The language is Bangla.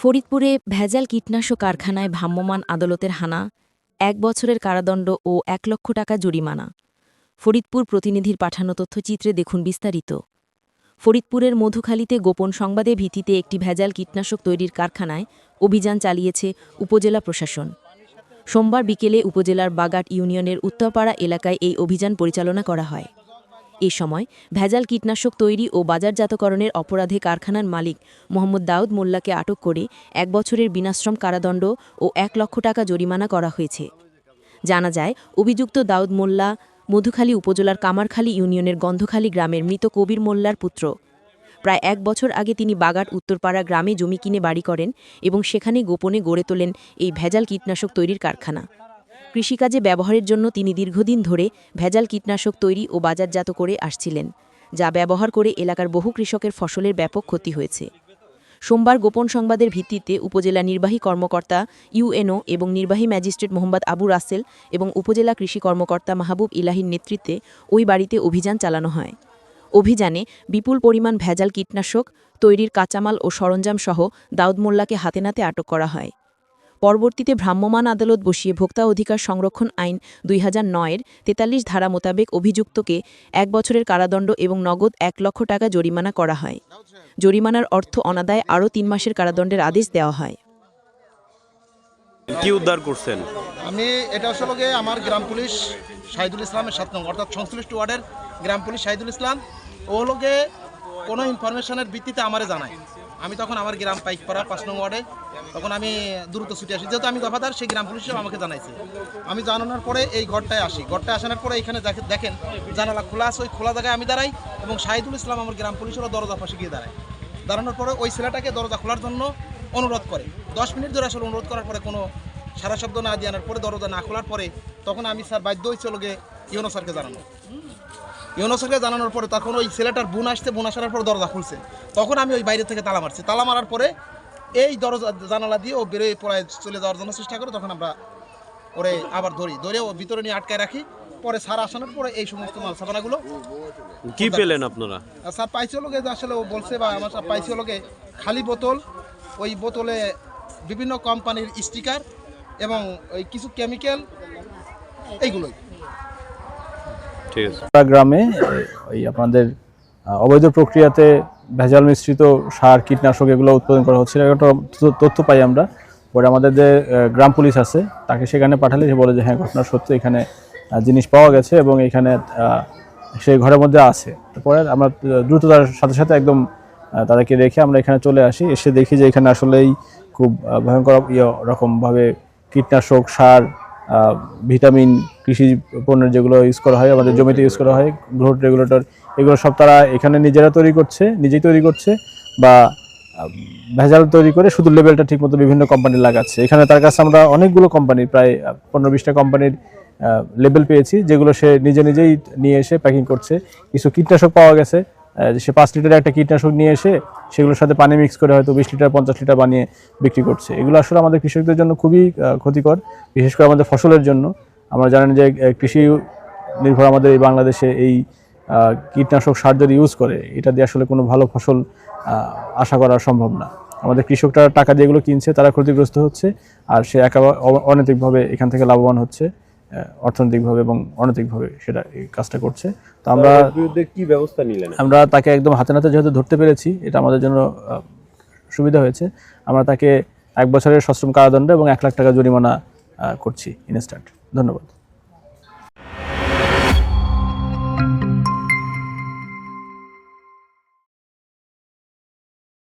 ফরিদপুরে ভেজাল কীটনাশক কারখানায় ভ্রাম্যমাণ আদালতের হানা, এক বছরের কারাদণ্ড ও এক লক্ষ টাকা জরিমানা। ফরিদপুর প্রতিনিধির পাঠানো তথ্যচিত্রে দেখুন বিস্তারিত। ফরিদপুরের মধুখালীতে গোপন সংবাদে ভিত্তিতে একটি ভেজাল কীটনাশক তৈরির কারখানায় অভিযান চালিয়েছে উপজেলা প্রশাসন। সোমবার বিকেলে উপজেলার বাগাট ইউনিয়নের উত্তরপাড়া এলাকায় এই অভিযান পরিচালনা করা হয়। এ সময় ভেজাল কীটনাশক তৈরি ও বাজারজাতকরণের অপরাধে কারখানার মালিক মোহাম্মদ দাউদ মোল্লাকে আটক করে এক বছরের বিনাশ্রম কারাদণ্ড ও এক লক্ষ টাকা জরিমানা করা হয়েছে। জানা যায়, অভিযুক্ত দাউদ মোল্লা মধুখালী উপজেলার কামারখালী ইউনিয়নের গন্ধখালী গ্রামের মৃত কবির মোল্লার পুত্র। প্রায় এক বছর আগে তিনি বাগাট উত্তরপাড়া গ্রামে জমি কিনে বাড়ি করেন এবং সেখানে গোপনে গড়ে তোলেন এই ভেজাল কীটনাশক তৈরির কারখানা। কৃষিকাজে ব্যবহারের জন্য তিনি দীর্ঘদিন ধরে ভেজাল কীটনাশক তৈরি ও বাজারজাত করে আসছিলেন, যা ব্যবহার করে এলাকার বহু কৃষকের ফসলের ব্যাপক ক্ষতি হয়েছে। সোমবার গোপন সংবাদের ভিত্তিতে উপজেলা নির্বাহী কর্মকর্তা ইউএনও এবং নির্বাহী ম্যাজিস্ট্রেট মোহাম্মদ আবু রাসেল এবং উপজেলা কৃষি কর্মকর্তা মাহবুব ইলাহির নেতৃত্বে ওই বাড়িতে অভিযান চালানো হয়। অভিযানে বিপুল পরিমাণ ভেজাল কীটনাশক তৈরির কাঁচামাল ও সরঞ্জাম সহ দাউদ মোল্লাকে হাতে নাতে আটক করা হয়। পরবর্তীতে ভ্রাম্যমাণ আদালত বসিয়ে ভোক্তা অধিকার সংরক্ষণ আইন দুই হাজার নয়ের তেতাল্লিশ ধারা মোতাবেক অভিযুক্তকে এক বছরের কারাদণ্ড এবং নগদ এক লক্ষ টাকা জরিমানা করা হয়। জরিমানার অর্থ অনাদায় আরও তিন মাসের কারাদণ্ডের আদেশ দেওয়া হয়। কি উদ্ধার করছেন? আমি এটা আসলে গিয়ে আমার গ্রাম পুলিশ শাহিদুল ইসলামের সাত নং অর্থাৎ সংশ্লিষ্ট ওয়ার্ডের গ্রাম পুলিশ শাহিদুল ইসলাম। ও হলো গিয়ে কোনো ইনফরমেশনের ভিত্তিতে আমারে জানায়। আমি তখন আমার গ্রাম পাইকপাড়া পাঁচ নং ওয়ার্ডে। তখন আমি দ্রুত ছুটে আসি। যেহেতু আমি দফাদার সেই গ্রাম পুলিশও আমাকে জানাইছে। আমি জানানোর পরে এই ঘরটায় আসি। ঘরটায় আসানোর পরে এখানে দেখেন, জানালা খোলা আছে। ওই খোলা জায়গায় আমি দাঁড়াই এবং শাহিদুল ইসলাম আমার গ্রাম পুলিশেরও দরজা ফাঁসে গিয়ে দাঁড়ায়। দাঁড়ানোর পরে ওই ছেলেটাকে দরজা খোলার জন্য অনুরোধ করে। দশ মিনিট ধরে আসলে অনুরোধ করার পরে কোনো সারা শব্দ না দিয়ে আনার পরে দরজা না খোলার পরে তখন আমি স্যার বাধ্য হয়েছিল গিয়ে ইউনো স্যারকে জানানো। ইউনো জানানোর পরে তখন ওই ছেলেটার বোন আসতে বোন আসার পর দরজা খুলছে। তখন আমি ওই বাইরে থেকে তালা মারছি। তালা মারার পরে এই দরজা জানালা দিয়ে ও বেরোয় পড়ায় চলে যাওয়ার জন্য চেষ্টা করে তখন আমরা ওরে আবার ধরি। ধরে ও ভিতরে নিয়ে আটকায় রাখি পরে স্যার আসানোর পরে এই সমস্ত মাল সাবানাগুলো কি পেলেন আপনারা? স্যার পাইছে লোকে যে আসলে ও বলছে বা আমার স্যার পাইছে লোকে খালি বোতল ওই বোতলে বিভিন্ন কোম্পানির স্টিকার এবং ওই কিছু কেমিক্যাল এইগুলোই। গ্রামে ওই আপনাদের অবৈধ প্রক্রিয়াতে ভেজাল মিশ্রিত সার, কীটনাশক এগুলো উৎপাদন করা হচ্ছিল। একটা তথ্য- পাই আমরা। পরে আমাদের যে গ্রাম পুলিশ আছে, তাকে সেখানে পাঠালে সে বলে যে হ্যাঁ ঘটনা সত্য, এখানে জিনিস পাওয়া গেছে এবং এখানে সেই ঘরের মধ্যে আছে। তারপরে আমরা দ্রুততার সাথে সাথে একদম তাদেরকে রেখে আমরা এখানে চলে আসি। এসে দেখি যে এখানে আসলেই খুব ভয়ঙ্কর ইয়ে রকমভাবে কীটনাশক, সার ভিটামিন কৃষি পণ্যের যেগুলো ইউজ করা হয়, আমাদের জমিতে ইউজ করা হয় গ্রোথ রেগুলেটর এগুলো সব তারা এখানে নিজেরা তৈরি করছে, নিজেই তৈরি করছে বা ভেজাল তৈরি করে শুধু লেভেলটা ঠিকমতো বিভিন্ন কোম্পানি লাগাচ্ছে। এখানে তার কাছে আমরা অনেকগুলো কোম্পানি প্রায় পনেরো বিশটা কোম্পানির লেবেল পেয়েছি, যেগুলো সে নিজে নিজেই নিয়ে এসে প্যাকিং করছে। কিছু কীটনাশক পাওয়া গেছে সে পাঁচ লিটারের একটা কীটনাশক নিয়ে এসে সেগুলোর সাথে পানি মিক্স করে হয়তো বিশ লিটার, পঞ্চাশ লিটার বানিয়ে বিক্রি করছে। এগুলো আসলে আমাদের কৃষকদের জন্য খুবই ক্ষতিকর, বিশেষ করে আমাদের ফসলের জন্য। আমরা জানেন যে কৃষি নির্ভর আমাদের এই বাংলাদেশে এই কীটনাশক সার যদি ইউজ করে এটা দিয়ে আসলে কোনো ভালো ফসল আশা করা সম্ভব না। আমাদের কৃষকরা টাকা দিয়ে এগুলো কিনছে তারা ক্ষতিগ্রস্ত হচ্ছে আর সে একা অনৈতিকভাবে এখান থেকে লাভবান হচ্ছে অর্থনৈতিকভাবে এবং অনৈতিকভাবে সেটা এই কাজটা করছে। তো আমরা বিরুদ্ধে কি ব্যবস্থা নিলেন? আমরা তাকে একদম হাতে নাতে যেহেতু ধরতে পেরেছি এটা আমাদের জন্য সুবিধা হয়েছে। আমরা তাকে এক বছরের সশ্রম কারাদণ্ড এবং এক লাখ টাকা জরিমানা করছি ইনস্ট্যান্ট। ধন্যবাদ।